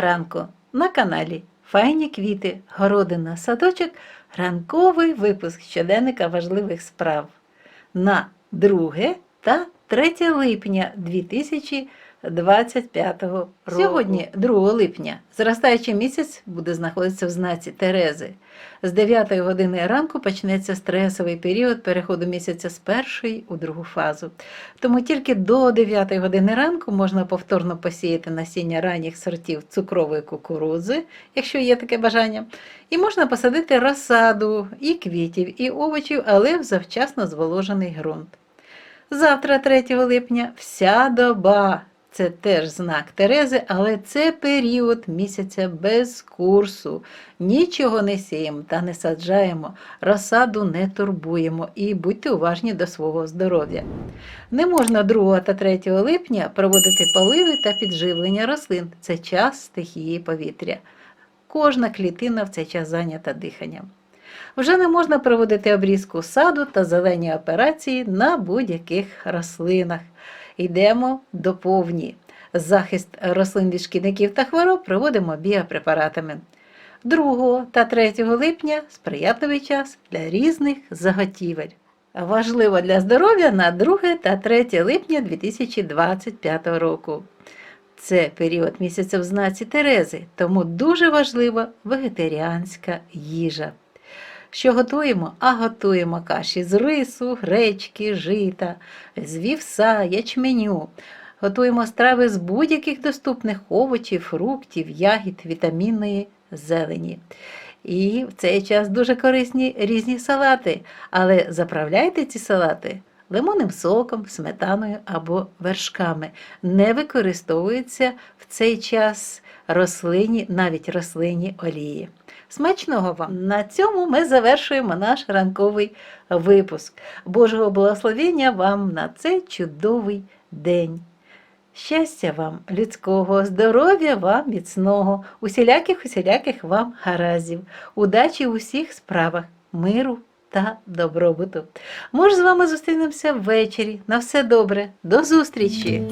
ранку. На каналі Файні квіти, городина, садочок, ранковий випуск щоденника важливих справ. На 2 та 3 липня 2025 року. Сьогодні, 2 липня, зростаючий місяць буде знаходитися в знаці Терези. З 9 години ранку почнеться стресовий період переходу місяця з першої у другу фазу. Тому тільки до 9 години ранку можна повторно посіяти насіння ранніх сортів цукрової кукурузи, якщо є таке бажання, і можна посадити розсаду і квітів, і овочів, але в завчасно зволожений ґрунт. Завтра, 3 липня, вся доба. Це теж знак Терези, але це період місяця без курсу. Нічого не сіємо та не саджаємо, розсаду не турбуємо і будьте уважні до свого здоров'я. Не можна 2 та 3 липня проводити поливи та підживлення рослин. Це час стихії повітря. Кожна клітина в цей час зайнята диханням. Вже не можна проводити обрізку саду та зелені операції на будь-яких рослинах. Йдемо до повні. Захист рослин від шкідників та хвороб проводимо біопрепаратами. 2 та 3 липня сприятливий час для різних заготівель. Важливо для здоров'я на 2 та 3 липня 2025 року. Це період місяця в знаці Терези, тому дуже важлива вегетаріанська їжа. Що готуємо? А готуємо каші з рису, гречки, жита, з вівса, ячменю. Готуємо страви з будь-яких доступних овочів, фруктів, ягід, вітамінної зелені. І в цей час дуже корисні різні салати, але заправляйте ці салати лимонним соком, сметаною або вершками. Не використовуються в цей час рослині, навіть рослинні олії. Смачного вам! На цьому ми завершуємо наш ранковий випуск. Божого благословення вам на цей чудовий день. Щастя вам, людського, здоров'я вам міцного, усіляких усіляких вам гараздів, удачі у всіх справах, миру та добробуту. Ми ж з вами зустрінемося ввечері. На все добре, до зустрічі!